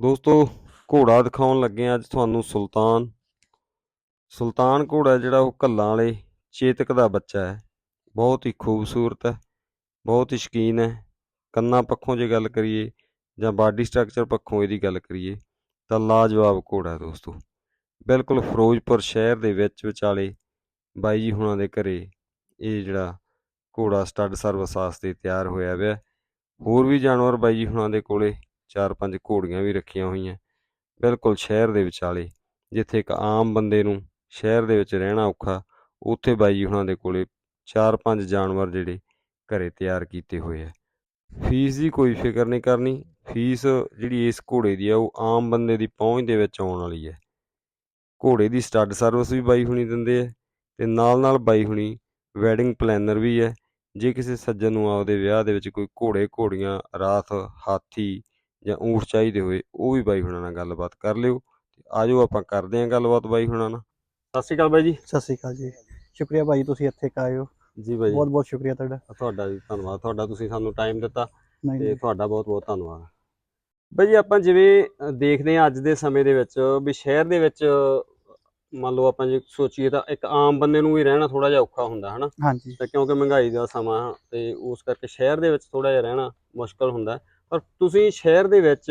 ਦੋਸਤੋ, ਘੋੜਾ ਦਿਖਾਉਣ ਲੱਗੇ ਹਾਂ ਅੱਜ ਤੁਹਾਨੂੰ ਸੁਲਤਾਨ। ਸੁਲਤਾਨ ਘੋੜਾ ਜਿਹੜਾ ਉਹ ਘੱਲਾਂ ਵਾਲੇ ਚੇਤਕ ਦਾ ਬੱਚਾ ਹੈ। ਬਹੁਤ ਹੀ ਖੂਬਸੂਰਤ ਹੈ, ਬਹੁਤ ਹੀ ਸ਼ਕੀਨ ਹੈ। ਕੰਨਾਂ ਪੱਖੋਂ ਜੇ ਗੱਲ ਕਰੀਏ ਜਾਂ ਬਾਡੀ ਸਟਰਕਚਰ ਪੱਖੋਂ ਇਹਦੀ ਗੱਲ ਕਰੀਏ ਤਾਂ ਲਾਜਵਾਬ ਘੋੜਾ ਦੋਸਤੋ। ਬਿਲਕੁਲ ਫਿਰੋਜ਼ਪੁਰ ਸ਼ਹਿਰ ਦੇ ਵਿੱਚ ਵਿਚਾਲੇ ਬਾਈ ਜੀ ਹੁਣਾਂ ਦੇ ਘਰੇ ਇਹ ਜਿਹੜਾ ਘੋੜਾ ਸਟੱਡ ਸਰਵਿਸ ਵਾਸਤੇ ਤਿਆਰ ਹੋਇਆ ਹੋਇਆ ਹੋਰ ਵੀ ਜਾਨਵਰ ਬਾਈ ਜੀ ਹੁਣਾਂ ਦੇ ਕੋਲੇ ਚਾਰ ਪੰਜ ਘੋੜੀਆਂ ਵੀ ਰੱਖੀਆਂ ਹੋਈਆਂ। ਬਿਲਕੁਲ ਸ਼ਹਿਰ ਦੇ ਵਿਚਾਲੇ, ਜਿੱਥੇ ਇੱਕ ਆਮ ਬੰਦੇ ਨੂੰ ਸ਼ਹਿਰ ਦੇ ਵਿੱਚ ਰਹਿਣਾ ਔਖਾ, ਉੱਥੇ ਬਾਈ ਜੀ ਹੁਣਾਂ ਦੇ ਕੋਲੇ ਚਾਰ ਪੰਜ ਜਾਨਵਰ ਜਿਹੜੇ ਘਰੇ ਤਿਆਰ ਕੀਤੇ ਹੋਏ ਆ। ਫੀਸ ਦੀ ਕੋਈ ਫਿਕਰ ਨਹੀਂ ਕਰਨੀ, ਫੀਸ ਜਿਹੜੀ ਇਸ ਘੋੜੇ ਦੀ ਆ, ਉਹ ਆਮ ਬੰਦੇ ਦੀ ਪਹੁੰਚ ਦੇ ਵਿੱਚ ਆਉਣ ਵਾਲੀ ਹੈ ਘੋੜੇ ਦੀ ਸਟੱਡ ਸਰਵਿਸ ਵੀ ਬਾਈ ਹੁਣੀ ਦਿੰਦੇ ਆ, ਤੇ ਨਾਲ ਨਾਲ ਬਾਈ ਹੁਣੀ ਵੈਡਿੰਗ ਪਲੈਨਰ ਵੀ ਹੈ ਜੇ ਕਿਸੇ ਸੱਜਣ ਨੂੰ ਆਪਦੇ ਵਿਆਹ ਦੇ ਵਿੱਚ ਕੋਈ ਘੋੜੇ ਘੋੜੀਆਂ ਰਾਥ ਹਾਥੀ ਜਾਂ ਊਂਠ ਚਾਹੀਦੇ ਹੋਏ ਉਹ ਵੀ ਬਾਈ ਹੁਣਾਂ ਨਾਲ ਗੱਲਬਾਤ ਕਰ ਲਿਓ ਤੇ ਆਜੋ ਆਪਾਂ ਕਰਦੇ ਹਾਂ ਗੱਲਬਾਤ ਬਾਈ ਹੁਣਾਂ ਨਾਲ। ਸਤਿ ਸ਼੍ਰੀ ਅਕਾਲ ਬਾਈ ਜੀ। ਸਤਿ ਸ਼੍ਰੀ ਅਕਾਲ ਜੀ। ਸ਼ੁਕਰੀਆ ਭਾਈ ਤੁਸੀਂ ਇੱਥੇ ਕ ਆਏ ਹੋ। ਜੀ ਬਾਈ ਬਹੁਤ ਬਹੁਤ ਸ਼ੁਕਰੀਆ ਤੁਹਾਡਾ। ਤੁਹਾਡਾ ਵੀ ਧੰਨਵਾਦ ਤੁਹਾਡਾ ਤੁਸੀਂ ਸਾਨੂੰ ਟਾਈਮ ਦਿੱਤਾ ਨਹੀਂ ਤੇ ਨਹੀਂ, ਤੁਹਾਡਾ ਬਹੁਤ ਬਹੁਤ ਧੰਨਵਾਦ। ਬਾਈ ਜੀ ਆਪਾਂ ਜਿਵੇਂ ਅ, ਦੇਖਦੇ ਹਾਂ ਅੱਜ ਦੇ ਸਮੇਂ ਦੇ ਵਿੱਚ ਵੀ ਸ਼ਹਿਰ ਦੇ ਵਿੱਚ ਮੰਨ ਲਓ ਆਪਾਂ ਜੇ ਸੋਚੀਏ ਤਾਂ ਇੱਕ ਆਮ ਬੰਦੇ ਨੂੰ ਵੀ ਰਹਿਣਾ ਥੋੜਾ ਜਿਹਾ ਔਖਾ ਹੁੰਦਾ ਹਨਾ? ਹਾਂਜੀ। ਤੇ ਕਿਉਂਕਿ ਮਹਿੰਗਾਈ ਦਾ ਸਮਾਂ ਤੇ ਉਸ ਕਰਕੇ ਸ਼ਹਿਰ ਦੇ ਵਿੱਚ ਥੋੜਾ ਜਿਹਾ ਰਹਿਣਾ ਮੁਸ਼ਕਲ ਹੁੰਦਾ। ਹੈ। ਪਰ ਤੁਸੀਂ ਸ਼ਹਿਰ ਦੇ ਵਿੱਚ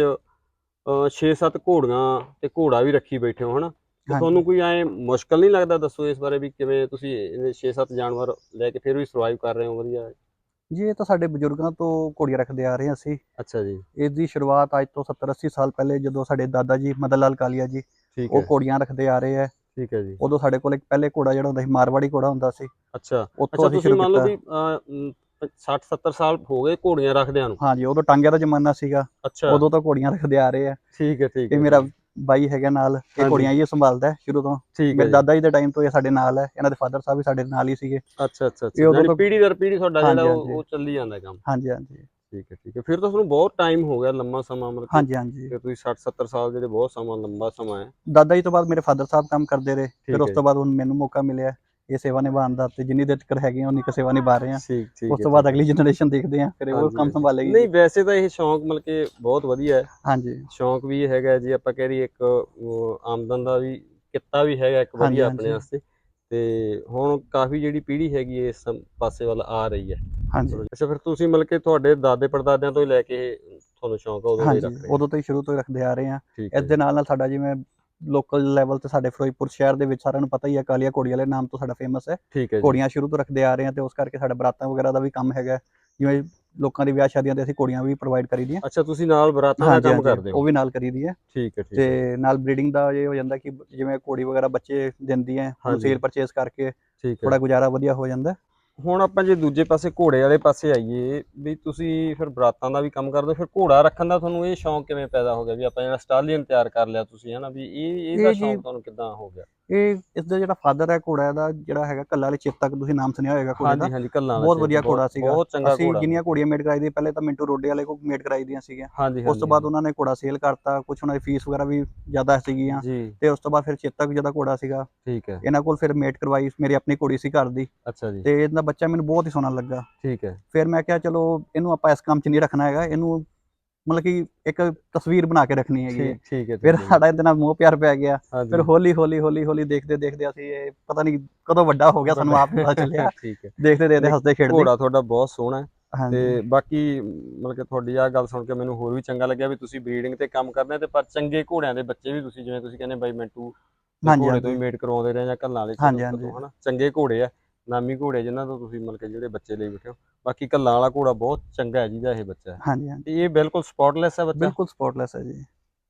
6-7 ਘੋੜੀਆਂ ਤੇ ਘੋੜਾ ਵੀ ਰੱਖੀ ਬੈਠੇ ਹੋ ਹਨਾ? ਤੁਹਾਨੂੰ ਕੋਈ ਐ ਮੁਸ਼ਕਲ ਨਹੀਂ ਲੱਗਦਾ ਦੱਸੋ ਇਸ ਬਾਰੇ ਵੀ ਕਿਵੇਂ ਤੁਸੀਂ 6-7 ਜਾਨਵਰ ਲੈ ਕੇ ਫਿਰ ਵੀ ਸਰਵਾਈਵ ਕਰ ਰਹੇ ਹੋ ਵਧੀਆ? ਜੀ ਇਹ ਤਾਂ ਸਾਡੇ ਬਜ਼ੁਰਗਾਂ ਤੋਂ ਘੋੜੀਆਂ ਰੱਖਦੇ ਆ ਰਹੇ ਹਾਂ ਅਸੀਂ। ਅੱਛਾ ਜੀ। ਇਸ ਦੀ ਸ਼ੁਰੂਆਤ ਅੱਜ ਤੋਂ 70 80 ਸਾਲ ਪਹਿਲੇ ਜਦੋਂ ਸਾਡੇ ਦਾਦਾ ਜੀ ਮਦਨ ਲਾਲ ਕਾਲੀਆ ਜੀ ਉਹ ਘੋੜੀਆਂ ਰੱਖਦੇ ਆ ਰਹੇ ਆ। ਠੀਕ ਹੈ ਜੀ। ਉਦੋਂ ਸਾਡੇ ਕੋਲ ਇੱਕ ਪਹਿਲੇ ਘੋੜਾ ਜਿਹੜਾ ਹੁੰਦਾ ਸੀ ਮਾਰਵਾੜੀ ਘੋੜਾ ਹੁੰਦਾ ਸੀ। ਅੱਛਾ। ਅੱਛਾ ਤੁਸੀਂ ਮੰਨ ਲਓ ਵੀ 60 70 ਸਾਲ ਹੋ ਗਏ ਘੋੜੀਆਂ ਰੱਖਦਿਆਂ ਨੂੰ। ਹਾਂਜੀ ਉਦੋਂ ਟਾਂਗਿਆਂ ਦਾ ਜ਼ਮਾਨਾ ਸੀਗਾ। ਅੱਛਾ। ਉਦੋਂ ਤਾਂ ਘੋੜੀਆਂ ਰੱਖਦੇ ਆ ਰਹੇ ਆ। ਠੀਕ ਹੈ ਠੀਕ ਹੈ। ਇਹ ਮੇਰਾ ਬਾਈ ਹੈਗਾ ਨਾਲ ਇਹ ਘੋੜੀਆਂ ਹੀ ਸੰਭਾਲਦਾ ਸ਼ੁਰੂ ਤੋਂ। ਮੇਰੇ ਦਾਦਾ ਜੀ ਦੇ ਟਾਈਮ ਤੋਂ ਇਹ ਸਾਡੇ ਨਾਲ ਹੈ ਇਹਨਾਂ ਦੇ ਫਾਦਰ ਸਾਹਿਬ ਵੀ ਸਾਡੇ ਨਾਲ ਹੀ ਸੀਗੇ। ਅੱਛਾ ਅੱਛਾ ਇਹ ਉਦੋਂ ਪੀੜੀ ਦਰ ਪੀੜੀ ਤੁਹਾਡਾ ਜਿਹੜਾ ਉਹ ਚੱਲੀ ਜਾਂਦਾ ਕੰਮ। ਹਾਂਜੀ ਹਾਂਜੀ। ਠੀਕ ਹੈ ਠੀਕ ਹੈ। ਫਿਰ ਤਾਂ ਤੁਹਾਨੂੰ ਬਹੁਤ ਟਾਈਮ ਹੋ ਗਿਆ ਲੰਮਾ ਸਮਾਂ ਉਮਰ ਹਾਂਜੀ ਹਾਂਜੀ। ਤੇ ਤੁਸੀਂ 60 70 ਸਾਲ ਜਿਹੜੇ ਬਹੁਤ ਸਮਾਂ ਲੰਬਾ ਸਮਾਂ ਹੈ। ਦਾਦਾ ਜੀ ਤੋਂ ਬਾਅਦ ਮੇਰੇ ਫਾਦਰ ਸਾਹਿਬ ਕੰਮ ਕਰਦੇ ਰਹੇ। ਫਿਰ ਉਸ ਤੋਂ ਬਾਅਦ ਹੁਣ ਮੈਨੂੰ ਮੌਕਾ ਮਿਲਿਆ। ਇਹ ਸੇਵਾ ਨਿਭਾਉਣ ਦਾ ਤੇ ਜਿੰਨੀ ਦੇਰ ਤੱਕ ਹੈਗੇ ਉਨੀ ਕੁ ਸੇਵਾ ਨਿਭਾ ਰਹੇ ਆ। ਠੀਕ ਠੀਕ ਉਸ ਤੋਂ ਬਾਅਦ ਅਗਲੀ ਜਨਰੇਸ਼ਨ ਦੇਖਦੇ ਆ ਫਿਰ ਉਹ ਕੰਮ। ਸੰਭਾਲੇਗੀ। ਨਹੀਂ ਵੈਸੇ ਤਾਂ ਇਹ ਸ਼ੌਂਕ ਮਤਲਬ ਕਿ ਬਹੁਤ ਵਧੀਆ ਹੈ। ਹਾਂਜੀ। ਸ਼ੌਂਕ ਵੀ ਹੈਗਾ ਜੀ ਆਪਾਂ ਕਹਿ ਰਹੀ ਇੱਕ ਉਹ ਆਮਦਨ ਦਾ ਵੀ ਕਿੱਤਾ ਵੀ ਹੈਗਾ ਇੱਕ ਵਧੀਆ ਆਪਣੇ। ਵਾਸਤੇ। ਤੇ ਹੁਣ ਕਾਫੀ ਜਿਹੜੀ ਪੀੜ੍ਹੀ ਹੈਗੀ ਇਸ ਪਾਸੇ ਵੱਲ ਆ ਰਹੀ ਹੈ। ਹਾਂਜੀ। ਅੱਛਾ ਫਿਰ ਤੁਸੀਂ ਮਤਲਬ ਕਿ ਤੁਹਾਡੇ ਦਾਦੇ ਪੜਦਾਦਿਆਂ ਤੋਂ ਹੀ ਲੈ ਕੇ ਤੁਹਾਨੂੰ ਸ਼ੌਂਕ ਉਦੋਂ ਦਾ ਹੀ ਹਾਂਜੀ ਰੱਖ ਰਹੇ ਹੋ? ਉਦੋਂ ਤੋਂ ਹੀ ਸ਼ੁਰੂ ਤੋਂ ਹੀ ਰੱਖਦੇ ਆ ਰਹੇ ਆ। ਇਸ ਦੇ ਨਾਲ ਨਾਲ ਸਾਡਾ ਜਿਵੇਂ ਲੋਕਲ ਲੈਵਲ ਤੇ ਸਾਡੇ ਫਿਰੋਜ਼ਪੁਰ ਸ਼ਹਿਰ ਦੇ ਵਿੱਚ ਸਾਰਿਆਂ ਨੂੰ ਪਤਾ ਹੀ ਹੈ ਕਾਲੀਆ ਘੋੜੀ ਵਾਲੇ ਨਾਮ ਤੋਂ ਸਾਡਾ ਫੇਮਸ ਹੈ। ਠੀਕ ਹੈ ਜੀ। ਘੋੜੀਆਂ ਸ਼ੁਰੂ ਤੋਂ ਰੱਖਦੇ ਆ ਰਹੇ ਆ ਤੇ ਉਸ ਕਰਕੇ ਸਾਡਾ ਬਰਾਤਾਂ ਵਗੈਰਾ ਦਾ ਵੀ ਕੰਮ ਹੈਗਾ। ਜਿਵੇਂ ਲੋਕਾਂ ਦੀ ਵਿਆਹ ਸ਼ਾਦੀਆਂ ਤੇ ਅਸੀਂ ਘੋੜੀਆਂ ਵੀ ਪ੍ਰੋਵਾਈਡ ਕਰੀਦੀਆਂ ਅੱਛਾ ਤੁਸੀਂ ਨਾਲ ਬਰਾਤਾਂ ਦਾ ਕੰਮ ਕਰਦੇ ਹੋ? ਉਹ ਵੀ ਨਾਲ ਕਰੀਦੀ ਹੈ। ਠੀਕ ਹੈ ਠੀਕ ਤੇ ਨਾਲ ਬਰੀਡਿੰਗ ਦਾ ਇਹ ਹੋ ਜਾਂਦਾ ਕਿ ਜਿਵੇਂ ਘੋੜੀ ਵਗੈਰਾ ਬੱਚੇ ਦਿੰਦੀ ਹੈ। ਸੇਲ ਪਰਚੇਸ ਕਰਕੇ ਥੋੜਾ ਗੁਜ਼ਾਰਾ ਵਧੀਆ ਹੋ ਜਾਂਦਾ। ਹੁਣ ਆਪਾਂ ਜੇ ਦੂਜੇ ਪਾਸੇ ਘੋੜੇ ਵਾਲੇ ਪਾਸੇ ਆਈਏ ਵੀ ਤੁਸੀਂ ਫਿਰ ਬਰਾਤਾਂ ਦਾ ਵੀ ਕੰਮ ਕਰਦੇ ਹੋ ਫਿਰ ਘੋੜਾ ਰੱਖਣ ਦਾ ਤੁਹਾਨੂੰ ਇਹ ਸ਼ੌਂਕ ਕਿਵੇਂ ਪੈਦਾ ਹੋ ਗਿਆ ਵੀ ਆਪਾਂ ਜਿਹੜਾ ਸਟਾਲੀਅਨ ਤਿਆਰ ਕਰ ਲਿਆ ਤੁਸੀਂ ਹਨਾ? ਵੀ ਇਹ ਇਹਦਾ ਸ਼ੌਂਕ ਤੁਹਾਨੂੰ ਕਿੱਦਾਂ ਹੋ ਗਿਆ? ਇਹ ਇਸ ਦਾ ਜਿਹੜਾ ਫਾਦਰ ਹੈ ਘੋੜਾ ਦਾ ਜਿਹੜਾ ਹੈਗਾ ਕੱਲਾ ਵਾਲੇ ਚੇਤਕ ਤੁਸੀਂ ਨਾਮ ਸੁਣਿਆ ਹੋਵੇਗਾ ਘੋੜੇ ਦਾ। ਹਾਂਜੀ ਹਾਂਜੀ ਕੱਲਾ ਬਹੁਤ ਵਧੀਆ ਘੋੜਾ ਸੀਗਾ। ਬਹੁਤ ਚੰਗਾ ਅਸੀਂ ਘੋੜਾ। ਜਿੰਨੀਆਂ ਘੋੜੀਆਂ ਮੇਡ ਕਰਾਈ ਦੀ ਪਹਿਲੇ ਤਾਂ ਮਿੰਟੂ ਰੋਡੇ ਵਾਲੇ ਕੋ ਮੇਡ ਕਰਾਈ ਦੀਆਂ ਸੀਗੀਆਂ। ਹਾਂਜੀ ਉਸ ਤੋਂ ਬਾਅਦ ਉਹਨਾਂ ਨੇ ਘੋੜਾ ਸੇਲ ਕਰਤਾ ਕੁਝ ਉਹਨਾਂ ਦੀ ਫੀਸ ਵਗੈਰਾ ਵੀ ਜ਼ਿਆਦਾ ਸੀਗੀਆਂ। ਤੇ ਉਸ ਤੋਂ ਬਾਅਦ ਫਿਰ ਚੇਤਕ ਜਿਹਦਾ ਘੋੜਾ ਸੀਗਾ ਠੀਕ ਹੈ। ਇਹਨਾਂ ਕੋਲ ਫਿਰ ਮੇਟ ਕਰਵਾਈ ਮੇਰੀ ਆਪਣੀ ਘੋੜੀ ਸੀ ਘਰ ਦੀ। ਅੱਛਾ ਜੀ। ਤੇ ਇਹਦਾ ਬੱਚਾ ਮੈਨੂੰ ਬਹੁਤ ਹੀ ਸੋਹਣਾ ਲੱਗਾ। ਠੀਕ ਹੈ। ਫਿਰ ਮੈਂ ਕਿਹਾ ਚਲੋ ਇਹਨੂੰ ਆਪਾਂ ਇਸ ਕੰਮ 'ਚ ਨਹੀਂ ਰੱਖਣਾ ਹੈਗਾ ਇਹਨੂੰ ਮਤਲਬ ਕਿ ਇੱਕ ਤਸਵੀਰ ਬਣਾ ਕੇ ਰੱਖਣੀ ਹੈਗੀ ਹੈ ਠੀਕ ਠੀਕ ਹੈ ਫਿਰ। ਸਾਡਾ ਇਹਦੇ ਨਾਲ ਮੋਹ ਪਿਆਰ ਪੈ ਗਿਆ। ਫਿਰ ਹੌਲੀ ਹੌਲੀ ਹੌਲੀ ਹੌਲੀ ਦੇਖਦੇ ਦੇਖਦੇ ਅਸੀਂ ਇਹ ਪਤਾ ਨਹੀਂ ਕਦੋਂ ਵੱਡਾ ਹੋ ਗਿਆ ਸਾਨੂੰ ਆਪ ਨੀ ਪਤਾ ਚੱਲਿਆ। ਠੀਕ ਹੈ। ਦੇਖਦੇ ਦੇਖਦੇ ਹੱਸਦੇ ਖੇਡਦੇ। ਘੋੜਾ ਤੁਹਾਡਾ ਬਹੁਤ ਸੋਹਣਾ ਹੈ। ਹਾਂਜੀ। ਤੇ ਬਾਕੀ ਮਤਲਬ ਕਿ ਤੁਹਾਡੀ ਆ ਗੱਲ ਸੁਣ ਕੇ ਮੈਨੂੰ ਹੋਰ ਵੀ ਚੰਗਾ ਲੱਗਿਆ ਵੀ ਤੁਸੀਂ ਬਰੀਡਿੰਗ ਤੇ ਕੰਮ ਕਰਦੇ ਆ ਤੇ ਪਰ ਚੰਗੇ ਘੋੜਿਆਂ ਦੇ ਬੱਚੇ ਵੀ ਤੁਸੀਂ ਜਿਵੇਂ ਤੁਸੀਂ ਕਹਿੰਦੇ ਬਾਈ ਮਿੰਟੂ ਦੇ ਹਾਂਜੀ, ਘੋੜੇ ਤੋਂ ਹੀ ਹਾਂਜੀ। ਮੇਡ ਕਰਵਾਉਂਦੇ ਰਹੇ ਜਾਂ ਕੱਲਾਂ ਵਾਲੇ ਹਾਂਜੀ, ਹਾਂਜੀ। ਹਨਾ? ਚੰਗੇ ਘੋੜੇ ਆ। ਨਾਮੀ ਘੋੜੇ ਜਿਨ੍ਹਾਂ ਤੋਂ ਤੁਸੀਂ ਮਤਲਬ ਕਿ ਜਿਹੜੇ ਬੱਚੇ ਲਈ ਬੈਠੇ ਹੋ ਬਾਕੀ ਕੱਲਾਂ ਵਾਲਾ ਘੋੜਾ ਬਹੁਤ ਚੰਗਾ ਹੈ ਜਿਹਦਾ ਇਹ ਬੱਚਾ ਹਾਂਜੀ ਹਾਂਜੀ। ਇਹ ਬਿਲਕੁਲ ਸਪੌਟਲੈਸ ਹੈ ਬੱਚਾ? ਬਿਲਕੁਲ ਸਪੋਰਟਲੈਸ ਹੈ ਜੀ।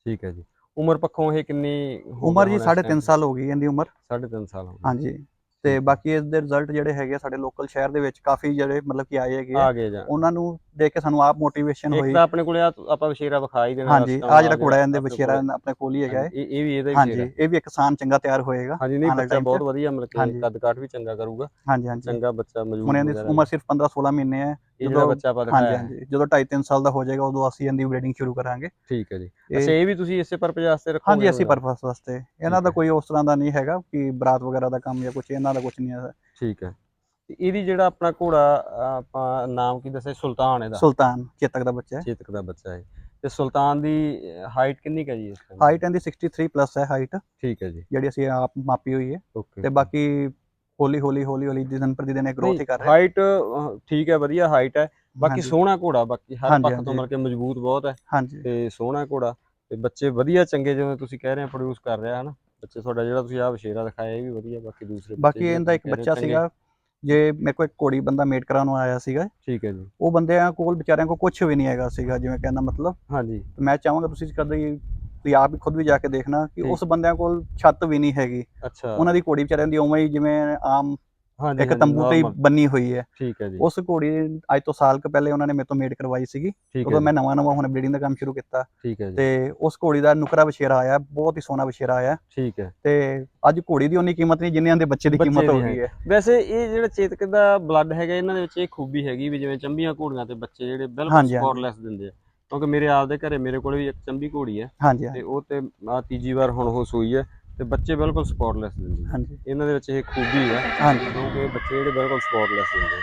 ਠੀਕ ਹੈ ਜੀ। ਉਮਰ ਪੱਖੋਂ ਇਹ ਕਿੰਨੀ ਉਮਰ ਜੀ ਹੋਣਾ ਇਸ 3.5 time? ਸਾਲ ਹੋ ਗਈ ਇਹਦੀ ਉਮਰ। ਸਾਢੇ ਤਿੰਨ ਸਾਲ ਹੋ ਗਏ। ਹਾਂਜੀ। ਤੇ ਬਾਕੀ ਇਸ ਦੇ ਰਿਜ਼ਲਟ ਜਿਹੜੇ ਹੈਗੇ ਸਾਡੇ ਲੋਕਲ ਸ਼ਹਿਰ ਦੇ ਵਿੱਚ ਕਾਫੀ ਜਿਹੜੇ ਮਤਲਬ ਕਿ ਆਏ ਹੈਗੇ ਆ। ਆ ਗਏ ਜਾਂ। ਉਹਨਾਂ ਨੂੰ ਦੇਖ ਕੇ ਸਾਨੂੰ ਆਪ ਮੋਟੀਵੇਸ਼ਨ ਇੱਕ ਹੋਈ। ਤਾਂ ਆਪਣੇ ਕੋਲੇ ਆ ਆਪਾਂ ਵਿਸ਼ੇਰਾ ਵਿਖਾ ਹੀ ਦੇਣਾ। ਹਾਂਜੀ ਆ ਜਿਹੜਾ ਗਿਆ, ਘੋੜਾ ਇਹਦੇ ਆਪਣੇ ਕੋਲ। ਆਪਣੇ ਕੋਲ ਹੀ ਹੈਗਾ ਇਹ ਇਹ ਵੀ ਇਹਦਾ ਹੀ ਹਾਂਜੀ ਵਿਸ਼ੇਰਾ ਇਹ ਵੀ ਇੱਕ ਕਿਸਾਨ ਚੰਗਾ ਤਿਆਰ ਹੋਏਗਾ। ਹਾਂਜੀ ਨਹੀਂ ਬੱਚਾ। ਬਹੁਤ ਵਧੀਆ ਮਤਲਬ ਕਿ। ਕੱਦ ਕਾਠ ਵੀ ਚੰਗਾ ਕਰੂਗਾ। ਹਾਂਜੀ ਹਾਂਜੀ। ਚੰਗਾ ਬੱਚਾ ਹੁਣ ਇਹਦੀ ਵਗੈਰਾ। ਉਮਰ ਸਿਰਫ 15 16 ਮਹੀਨੇ ਹੈ। ਜਿਹੜਾ ਬੱਚਾ ਆਪਾਂ ਹਾਂਜੀ ਦਿਖਾਇਆ। ਹਾਂਜੀ ਜਦੋਂ 2.5 3 ਸਾਲ ਦਾ ਹੋ ਜਾਏਗਾ ਉਦੋਂ ਅਸੀਂ ਇਹਦੀ ਬਰੀਡਿੰਗ ਸ਼ੁਰੂ ਕਰਾਂਗੇ। ਠੀਕ ਹੈ ਜੀ। ਅੱਛਾ ਇਹ ਵੀ ਤੁਸੀਂ ਇਸੇ ਪਰਪਸ ਵਾਸਤੇ ਰੱਖੋਗੇ ਹਾਂਜੀ ਅਸੀਂ? ਪਰਪਸ ਵਾਸਤੇ। ਇਹਨਾਂ ਦਾ। ਕੋਈ ਉਸ ਤਰ੍ਹਾਂ ਦਾ ਨਹੀਂ ਹੈਗਾ ਕਿ ਬਰਾਤ ਵਗੈਰਾ ਦਾ ਕੰਮ ਜਾਂ ਕੁਝ ਇਹਨਾਂ ਦਾ ਕੁਝ ਨਹੀਂ ਹੈ ਠੀਕ ਹੈ। ਇਹਦੀ ਜਿਹੜਾ ਆਪਣਾ ਘੋੜਾ ਆਪਾਂ ਨਾਮ ਕੀ ਦੱਸਿਆ? ਸੁਲਤਾਨ ਇਹਦਾ? ਸੁਲਤਾਨ ਚੇਤਕ ਦਾ ਬੱਚਾ ਹੈ। ਚੇਤਕ ਦਾ ਬੱਚਾ ਹੈ। ਤੇ ਸੁਲਤਾਨ ਦੀ ਹਾਈਟ ਕਿੰਨੀ ਹੈ ਜੀ ਇਸ time? ਹਾਈਟ ਇਹਦੀ 63 ਪਲੱਸ ਹੈ ਹਾਈਟ ਠੀਕ ਹੈ ਜੀ। ਜਿਹੜੀ ਅਸੀਂ ਆਪ ਮਾਪੀ ਹੋਈ ਹੈ। ਤੇ ਬਾਕੀ ਹੌਲੀ ਹੌਲੀ ਹੌਲੀ ਹੌਲੀ ਦਿਨ ਪ੍ਰਤੀ ਦਿਨ ਇਹ ਗਰੋਥ ਹੀ ਕਰ ਰਿਹਾ। ਹਾਈਟ ਠੀਕ ਹੈ ਵਧੀਆ ਹਾਈਟ ਹੈ। ਬਾਕੀ। ਸੋਹਣਾ ਘੋੜਾ ਬਾਕੀ ਹਰ ਪੱਖ ਤੋਂ। ਮਤਲਬ ਕਿ ਮਜ਼ਬੂਤ ਬਹੁਤ ਹੈ। ਤੇ ਸੋਹਣਾ ਘੋੜਾ ਤੇ ਬੱਚੇ ਵਧੀਆ ਚੰਗੇ ਜਿਵੇਂ ਤੁਸੀਂ ਕਹਿ ਰਹੇ ਹੋ ਪ੍ਰੋਡਿਊਸ ਕਰ ਰਿਹਾ ਹੈ ਨਾ ਬੱਚੇ ਤੁਹਾਡਾ ਜਿਹੜਾ ਤੁਸੀਂ ਆਹ ਵਸ਼ੇਰਾ ਦਿਖਾਇਆ ਇਹ ਵੀ ਵਧੀਆ ਬਾਕੀ ਦੂਸਰੇ ਬਾਕੀ ਇਹਦਾ ਇੱਕ ਬੱਚਾ। ਸੀਗਾ ਜੇ ਮੇਰੇ ਕੋਲ ਇੱਕ ਕੋੜੀ ਬੰਦਾ ਮੇਟ ਕਰਾਉਣ ਨੂੰ ਆਇਆ ਸੀਗਾ। ਠੀਕ ਹੈ ਜੀ। ਉਹ ਬੰਦਿਆਂ ਕੋਲ ਵਿਚਾਰਿਆਂ ਕੋਲ ਕੁਝ ਵੀ ਨਹੀਂ ਹੈਗਾ ਸੀਗਾ ਜਿਵੇਂ ਕਹਿੰਦਾ ਮਤਲਬ। ਹਾਂਜੀ। ਮੈਂ ਚਾਹਾਂਗਾ ਤੁਸੀਂ ਕਦੇ ਵੀ ਆਪ ਹੀ ਖੁਦ ਵੀ ਜਾ ਕੇ ਦੇਖਣਾ ਕਿ। ਉਸ ਬੰਦਿਆਂ ਕੋਲ ਛੱਤ ਵੀ ਨਹੀਂ ਹੈਗੀ। ਅੱਛਾ। ਉਹਨਾਂ ਦੀ ਘੋੜੀ ਵਿਚਾਰਿਆਂ ਦੀ ਉਵੇਂ ਹੀ ਜਿਵੇਂ ਆਮ ਹਾਂਜੀ ਇੱਕ ਤੰਬੂ ਤੇ ਬੰਨੀ ਹੋਈ ਹੈ। ਠੀਕ ਹੈ ਜੀ। ਉਸ ਘੋੜੀ ਅੱਜ ਤੋਂ ਸਾਲ ਕੁ ਪਹਿਲੇ ਉਹਨਾਂ ਨੇ ਮੇਰੇ ਤੋਂ ਮੇਡ ਕਰਵਾਈ ਸੀਗੀ। ਉਦੋਂ ਮੈਂ ਨਵਾਂ ਨਵਾਂ ਹੁਣ ਬਰੀਡਿੰਗ ਦਾ ਕੰਮ ਸ਼ੁਰੂ ਕੀਤਾ। ਠੀਕ ਹੈ ਜੀ। ਤੇ ਉਸ ਘੋੜੀ ਦਾ ਨੁਕਰਾ ਵਛੇਰਾ ਆਇਆ ਬਹੁਤ ਹੀ ਸੋਹਣਾ ਵਛੇਰਾ ਆਇਆ। ਠੀਕ ਹੈ। ਤੇ ਅੱਜ ਘੋੜੀ ਦੀ ਉਨੀ ਕੀਮਤ ਨਹੀਂ ਜਿੰਨੇ ਦੇ ਬੱਚੇ ਦੀ ਕੀਮਤ ਹੋ ਗਈ ਹੈ। ਵੈਸੇ ਇਹ ਜਿਹੜਾ ਚੇਤਕ ਦਾ ਬਲੱਡ ਹੈਗਾ ਇਹਨਾਂ ਦੇ ਵਿੱਚ ਇਹ ਖੂਬੀ ਹੈਗੀ ਵੀ ਜਿਵੇਂ ਚੰਬੀਆਂ ਘੋੜੀਆਂ ਤੇ ਬੱਚੇ ਜਿਹੜੇ ਬਿਲਕੁਲ। ਸਪੋਰਟਲੈਸ ਦਿੰਦੇ ਆ। ਕਿਉਂਕਿ ਮੇਰੇ ਆਪਦੇ ਘਰੇ ਮੇਰੇ ਕੋਲ ਵੀ ਇੱਕ ਚੰਬੀ ਘੋੜੀ ਹੈ ਹਾਂਜੀ ਤੇ ਉਹ ਤੇ ਆ ਤੀਜੀ ਵਾਰ ਹੁਣ ਉਹ ਸੂਈ ਹੈ ਤੇ ਬੱਚੇ ਬਿਲਕੁਲ ਸਪੋਰਟਲੈਸ ਦਿੰਦੇ। ਹਾਂਜੀ। ਇਹਨਾਂ ਦੇ ਵਿੱਚ ਇਹ ਖੂਬੀ ਹੈ ਹਾਂਜੀ। ਕਿਉਂਕਿ ਬੱਚੇ ਜਿਹੜੇ ਬਿਲਕੁਲ ਸਪੋਰਟਲੈਸ ਦਿੰਦੇ।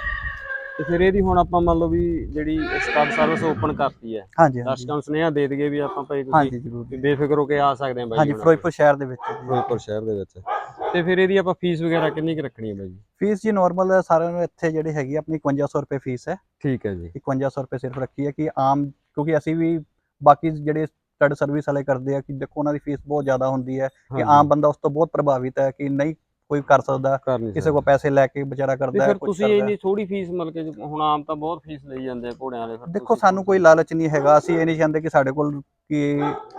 ਤੇ ਫਿਰ ਇਹਦੀ ਹੁਣ ਆਪਾਂ ਮੰਨ ਲਓ ਵੀ ਜਿਹੜੀ ਸਟਾਰ ਸਰਵਿਸ ਓਪਨ ਕਰਤੀ ਹੈ ਹਾਂਜੀ ਦਰਸ਼ਕਾਂ ਨੂੰ ਸੁਨੇਹਾ ਦੇ ਦਈਏ ਵੀ ਆਪਾਂ ਭਾਈ ਤੁਸੀਂ ਬੇਫਿਕਰ ਹੋ ਕੇ ਆ ਸਕਦੇ ਆ ਬਾਈ ਹਾਂਜੀ। ਫਿਰੋਜ਼ਪੁਰ ਸ਼ਹਿਰ ਦੇ ਵਿੱਚ। ਫਿਰੋਜ਼ਪੁਰ ਸ਼ਹਿਰ ਦੇ ਵਿੱਚ। ਤੇ ਫਿਰ ਇਹਦੀ ਆਪਾਂ ਫੀਸ ਵਗੈਰਾ ਕਿੰਨੀ ਕੁ ਰੱਖਣੀ ਹੈ ਬਾਈ ਫੀਸ ਜੀ ਨਾਰਮਲ ਸਾਰਿਆਂ ਨੂੰ ਇੱਥੇ ਜਿਹੜੀ ਹੈਗੀ ਆਪਣੀ 5100 ਰੁਪਏ ਫੀਸ ਹੈ। ਠੀਕ ਹੈ ਜੀ। 5100 ਰੁਪਏ ਸਿਰਫ ਰੱਖੀ ਹੈ ਕਿ ਆਮ ਕਿਉਂਕਿ ਅਸੀਂ ਵੀ ਬਾਕੀ ਜਿਹੜੇ ਸਟੱਡ ਸਰਵਿਸ ਵਾਲੇ ਕਰਦੇ ਆ ਕਿ ਦੇਖੋ ਉਹਨਾਂ ਦੀ ਫੀਸ ਬਹੁਤ ਜ਼ਿਆਦਾ ਹੁੰਦੀ ਹੈ ਕਿ ਆਮ ਬੰਦਾ ਉਸ ਤੋਂ ਬਹੁਤ ਪ੍ਰਭਾਵਿਤ ਹੈ ਕਿ ਨਹੀਂ ਕੋਈ ਕਰ ਸਕਦਾ ਕਿਸੇ ਕੋਲ ਪੈਸੇ ਲੈ ਕੇ ਵਿਚਾਰਾ ਕਰਦਾ ਹੈ ਫਿਰ ਤੁਸੀਂ। ਇੰਨੀ ਥੋੜੀ ਫੀਸ ਮਿਲ ਕੇ ਹੁਣ ਆਮ ਤਾਂ ਬਹੁਤ ਫੀਸ ਲਈ ਜਾਂਦੇ ਆ ਘੋੜਿਆਂ ਵਾਲੇ ਫਿਰ ਦੇਖੋ ਸਾਨੂੰ ਕੋਈ ਲਾਲਚ ਨਹੀਂ ਹੈਗਾ ਅਸੀਂ ਇਹ ਨਹੀਂ ਚਾਹੁੰਦੇ ਕਿ ਸਾਡੇ ਕੋਲ ਕਿ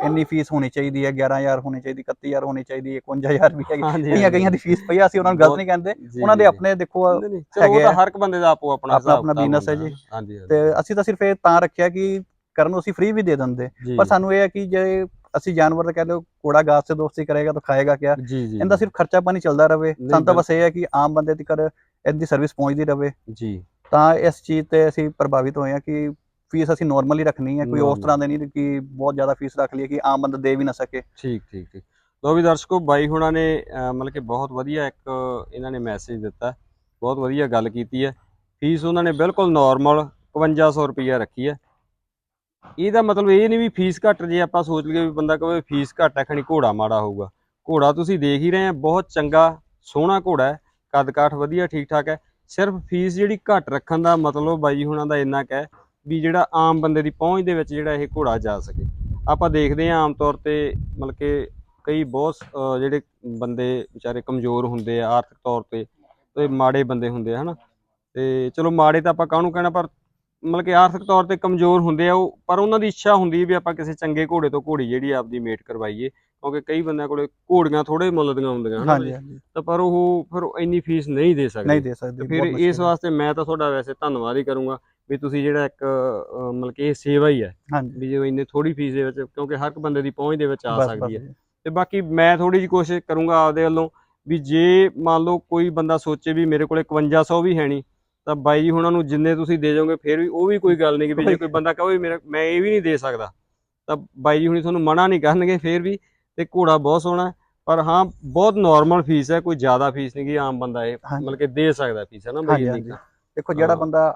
ਇੰਨੀ ਫੀਸ ਹੋਣੀ ਚਾਹੀਦੀ ਹੈ 11000 ਹੋਣੀ ਚਾਹੀਦੀ 31000 ਹੋਣੀ ਚਾਹੀਦੀ 51000 ਵੀ ਹੈਗੀ ਕਈਆਂ ਕਈਆਂ ਦੀ ਫੀਸ ਪਈ ਅਸੀਂ ਉਹਨਾਂ ਨੂੰ ਗਲਤ ਨਹੀਂ ਕਹਿੰਦੇ ਉਹਨਾਂ ਦੇ ਆਪਣੇ ਦੇਖੋ ਚਲੋ ਉਹ ਹੈਗੇ ਤਾਂ। ਹਰ ਇੱਕ ਬੰਦੇ ਦਾ ਆਪੋ ਆਪਣਾ ਆਪਣਾ- business ਹੈ। ਜੀ। ਤੇ ਅਸੀਂ ਤਾਂ ਸਿਰਫ ਇਹ ਤਾਂ ਰੱਖਿਆ ਕਿ ਕਰਨ ਨੂੰ ਅਸੀਂ ਫ੍ਰੀ ਵੀ ਦੇ ਦਿੰਦੇ। ਪਰ ਸਾਨੂੰ ਇਹ ਹੈ ਕਿ ਜੇ ਅਸੀਂ ਜਾਨਵਰ ਦਾ ਕਹਿੰਦੇ ਕੋੜਾ ਘਾਸ ਸੇ ਦੋਸਤੀ ਕਰੇਗਾ ਤਾਂ ਖਾਏਗਾ ਕਿਆ? ਇਹਦਾ ਸਿਰਫ ਖਰਚਾ ਪਾਣੀ ਚੱਲਦਾ ਰਵੇ। ਸਾਨੂੰ ਤਾਂ ਬਸ ਇਹ ਹੈ ਕਿ ਆਮ ਬੰਦੇ ਤੱਕ ਇਹਦੀ ਸਰਵਿਸ ਪਹੁੰਚਦੀ ਰਵੇ। ਜੀ। ਤਾਂ ਇਸ ਚੀਜ਼ ਤੇ ਅਸੀਂ ਪ੍ਰਭਾਵਿਤ ਹੋਏ ਹਾਂ ਕਿ ਫੀਸ ਅਸੀਂ ਨਾਰਮਲੀ ਰੱਖਣੀ ਹੈ ਕੋਈ ਉਸ। ਤਰ੍ਹਾਂ ਦੇ ਨਹੀਂ ਕਿ ਬਹੁਤ ਜ਼ਿਆਦਾ ਫੀਸ ਰੱਖ ਲਈਏ ਕਿ ਆਮ ਬੰਦਾ ਦੇ ਵੀ ਨਾ ਸਕੇ। ਠੀਕ ਠੀਕ ਠੀਕ। ਲੋ ਵੀ ਦਰਸ਼ਕੋ ਬਾਈ ਹੁਣਾਂ ਨੇ ਮਤਲਬ ਕਿ ਬਹੁਤ ਵਧੀਆ ਇੱਕ ਇਹਨਾਂ ਨੇ ਮੈਸੇਜ ਦਿੱਤਾ। ਬਹੁਤ ਵਧੀਆ ਗੱਲ ਕੀਤੀ ਹੈ। ਫੀਸ ਉਹਨਾਂ ਨੇ ਬਿਲਕੁਲ ਨਾਰਮਲ 5500 ਰੁਪਈਆ ਰੱਖੀ ਹੈ। ਇਹਦਾ ਮਤਲਬ ਇਹ ਨਹੀਂ ਵੀ ਫੀਸ ਘੱਟ ਜੇ ਆਪਾਂ ਸੋਚ ਲਈਏ ਵੀ ਬੰਦਾ ਕਹੇ ਫੀਸ ਘੱਟ ਹੈ ਖਣੀ ਘੋੜਾ ਮਾੜਾ ਹੋਊਗਾ। ਘੋੜਾ ਤੁਸੀਂ ਦੇਖ ਹੀ ਰਹੇ ਆ ਬਹੁਤ ਚੰਗਾ ਸੋਹਣਾ ਘੋੜਾ ਹੈ ਕੱਦ ਕਾਠ ਵਧੀਆ ਠੀਕ ਠਾਕ ਹੈ। ਸਿਰਫ ਫੀਸ ਜਿਹੜੀ ਘੱਟ ਰੱਖਣ ਦਾ ਮਤਲਬ ਬਾਈ ਹੁਣਾਂ ਦਾ ਇੰਨਾ ਕਹਿ ਵੀ ਜਿਹੜਾ ਆਮ ਬੰਦੇ ਦੀ ਪਹੁੰਚ ਦੇ ਵਿੱਚ ਜਿਹੜਾ ਇਹ ਘੋੜਾ ਜਾ ਸਕੇ। ਆਪਾਂ ਦੇਖਦੇ ਹਾਂ ਆਮ ਤੌਰ ਤੇ ਮਤਲਬ ਕਿ ਕਈ ਬਹੁਤ ਅਹ, ਜਿਹੜੇ ਬੰਦੇ ਵਿਚਾਰੇ ਕਮਜ਼ੋਰ ਹੁੰਦੇ ਆ ਆਰਥਿਕ ਤੌਰ ਤੇ ਤੇ ਮਾੜੇ ਬੰਦੇ ਹੁੰਦੇ ਆ ਹਨਾ। ਤੇ ਚਲੋ ਮਾੜੇ ਤਾਂ ਆਪਾਂ ਕਾਹਨੂੰ ਕਹਿਣਾ ਪਰ ਮਤਲਬ ਕਿ ਆਰਥਿਕ ਤੌਰ ਤੇ ਕਮਜ਼ੋਰ ਹੁੰਦੇ ਆ ਉਹ ਪਰ ਉਹਨਾਂ ਦੀ ਇੱਛਾ ਹੁੰਦੀ ਹੈ ਵੀ ਆਪਾਂ ਕਿਸੇ ਚੰਗੇ ਘੋੜੇ ਤੋਂ ਘੋੜੀ ਜਿਹੜੀ ਆਪਦੀ ਮੇਟ ਕਰਵਾਈਏ ਕਿਉਂਕਿ ਕਈ ਬੰਦਿਆਂ ਕੋਲੇ ਘੋੜੀਆਂ ਥੋੜੇ ਮੁੱਲ ਦੀਆਂ ਹੁੰਦੀਆਂ ਹਨਾ ਤਾਂ ਪਰ ਉਹ ਫਿਰ ਇੰਨੀ ਫੀਸ ਨਹੀਂ ਦੇ ਸਕਦੇ। ਨਹੀਂ ਦੇ ਸਕਦੇ ਫਿਰ ਇਸ। ਵਾਸਤੇ ਮੈਂ ਤਾਂ ਤੁਹਾਡਾ ਵੈਸੇ ਧੰਨਵਾਦ ਹੀ ਕਰੂੰਗਾ ਵੀ ਤੁਸੀਂ ਜਿਹੜਾ ਇੱਕ ਮਤਲਬ ਕਿ ਇਹ ਸੇਵਾ ਹੀ ਹੈ ਵੀ ਜੋ ਇੰਨੇ ਥੋੜੀ ਫੀਸ ਦੇ ਵਿੱਚ ਕਿਉਂਕਿ ਹਰ ਇੱਕ ਬੰਦੇ ਦੀ ਪਹੁੰਚ ਦੇ ਵਿੱਚ ਆ ਸਕਦੀ ਹੈ। ਤੇ ਬਾਕੀ ਮੈਂ ਥੋੜੀ ਜਿਹੀ ਕੋਸ਼ਿਸ਼ ਕਰੂੰਗਾ ਆਪਦੇ ਵੱਲੋਂ ਵੀ ਜੇ ਮੰਨ ਲਓ ਕੋਈ ਬੰਦਾ ਸੋਚੇ ਵੀ ਮੇਰੇ ਕੋਲੇ 5100 ਵੀ ਹੈ ਨਹੀਂ ਤਾਂ ਬਾਈ ਜੀ ਹੁਣਾਂ ਨੂੰ ਜਿੰਨੇ ਤੁਸੀਂ ਦੇ ਜਾਓਗੇ ਫਿਰ ਵੀ ਉਹ ਵੀ ਕੋਈ ਗੱਲ ਨਹੀਂ ਕਿ ਜੇ ਕੋਈ ਬੰਦਾ ਕਹੇ ਵੀ ਮੇਰਾ ਮੈਂ ਇਹ ਵੀ ਨਹੀਂ ਦੇ ਸਕਦਾ। ਤਾਂ ਬਾਈ ਜੀ ਹੁਣੀ ਤੁਹਾਨੂੰ ਮਨਾ ਨਹੀਂ ਕਰਨਗੇ ਫਿਰ ਵੀ ਤੇ ਘੋੜਾ ਬਹੁਤ ਸੋਹਣਾ ਹੈ, ਪਰ ਹਾਂ ਬਹੁਤ ਨਾਰਮਲ ਫੀਸ ਹੈ ਕੋਈ ਜ਼ਿਆਦਾ ਫੀਸ ਨਹੀਂ ਗੀ ਆਮ ਬੰਦਾ ਇਹ। ਮਤਲਬ ਕਿ ਦੇ ਸਕਦਾ ਫੀਸ ਹੈ ਨਾ ਬਾਈ ਕੁ ਦੇਖੋ ਜਿਹੜਾ ਹਾਂ। ਬੰਦਾ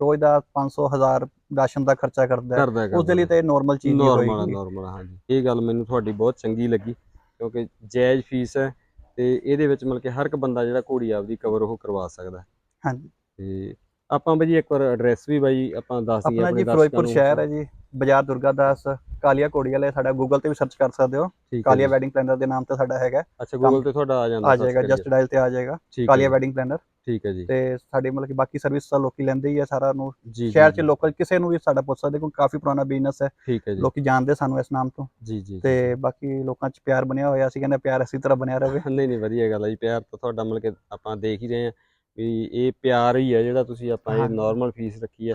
ਰੋਜ਼ ਦਾ 500 1000 ਰਾਸ਼ਨ ਦਾ ਖਰਚਾ ਕਰਦਾ ਹੈ ਹੈ, ਉਸ ਦੇ ਲਈ ਤਾਂ ਇਹ ਨਾਰਮਲ ਚੀਜ਼ ਨਹੀਂ ਨਾਰਮਲ ਹੋਏਗੀ ਨਾਰਮਲ ਹਾਂਜੀ। ਇਹ ਗੱਲ ਮੈਨੂੰ ਤੁਹਾਡੀ ਬਹੁਤ ਚੰਗੀ ਲੱਗੀ ਕਿਉਂਕਿ ਜਾਇਜ਼ ਫੀਸ ਹੈ ਤੇ ਇਹਦੇ ਵਿੱਚ ਮਤਲਬ ਕਿ ਹਰ ਇੱਕ ਬੰਦਾ ਜਿਹੜਾ ਘੋੜੀ ਆਪਦੀ ਕਵਰ ਉਹ ਕਰਵਾ ਸਕਦਾ ਹੈ। ਹਾਂਜੀ। ਤੇ ਆਪਾਂ ਬਾਈ ਇੱਕ ਵਾਰ ਐਡਰੈਸ ਵੀ ਬਾਈ ਆਪਾਂ ਦੱਸ ਦਈਏ ਆਪਣਾ ਜੀ ਫਿਰੋਜ਼ਪੁਰ। ਸ਼ਹਿਰ ਹੈ ਜੀ ਬਾਜ਼ਾਰ ਦੁਰਗਾ ਦਾਸ ਕਾਲੀਆ ਕੋੜੀ ਵਾਲੇ ਸਾਡਾ ਗੂਗਲ ਤੇ ਵੀ ਸਰਚ ਕਰ ਸਕਦੇ ਹੋ। ਕਾਲੀਆ। ਵੈਡਿੰਗ ਪਲੈਨਰ ਦੇ ਨਾਮ ਤੇ ਸਾਡਾ ਹੈਗਾ। ਅੱਛਾ ਗੂਗਲ ਤੇ ਤੁਹਾਡਾ ਆ ਜਾਂਦਾ ਆ ਜਾਏਗਾ। ਜਸਟ ਡਾਇਲ ਤੇ ਆ ਜਾਏਗਾ ਕਾਲੀਆ ਵੈਡਿੰਗ ਪਲੈਨਰ ਠੀਕ ਹੈ ਜੀ। ਤੇ ਸਾਡੇ ਮਤਲਬ ਕਿ ਬਾਕੀ ਸਰਵਿਸ ਤਾਂ ਲੋਕੀ ਲੈਂਦੇ ਹੀ ਆ ਸਾਰਾ ਨੂੰ। ਸ਼ਹਿਰ 'ਚ ਲੋਕਲ ਕਿਸੇ ਨੂੰ ਵੀ ਸਾਡਾ ਪੁੱਛ ਸਕਦੇ ਕਿਉਂਕਿ ਕਾਫੀ ਪੁਰਾਣਾ ਬਿਜ਼ਨਸ ਹੈ। ਠੀਕ ਹੈ ਜੀ। ਲੋਕੀ ਜਾਣਦੇ ਸਾਨੂੰ ਇਸ ਨਾਮ ਤੋਂ। ਜੀ ਜੀ ਤੇ ਬਾਕੀ ਲੋਕਾਂ 'ਚ ਪਿਆਰ ਬਣਿਆ ਹੋਇਆ ਸੀ ਕਹਿੰਦੇ ਪਿਆਰ ਇਸੇ ਤਰ੍ਹਾਂ ਬਣਿਆ ਰਹੇ। ਨਹੀਂ ਨਹੀਂ ਵਧੀਆ ਗੱਲ ਹੈ ਜੀ। ਪਿਆਰ ਤਾਂ ਤੁਹਾਡਾ ਮਤਲਬ ਕਿ ਆਪਾਂ ਦੇਖ ਹੀ ਰਹੇ ਹਾਂ। ਵੀ ਇਹ ਪਿਆਰ ਹੀ ਹੈ ਜਿਹੜਾ ਤੁਸੀਂ ਆਪਾਂ ਇਹ। ਨਾਰਮਲ ਫੀਸ ਰੱਖੀ ਹੈ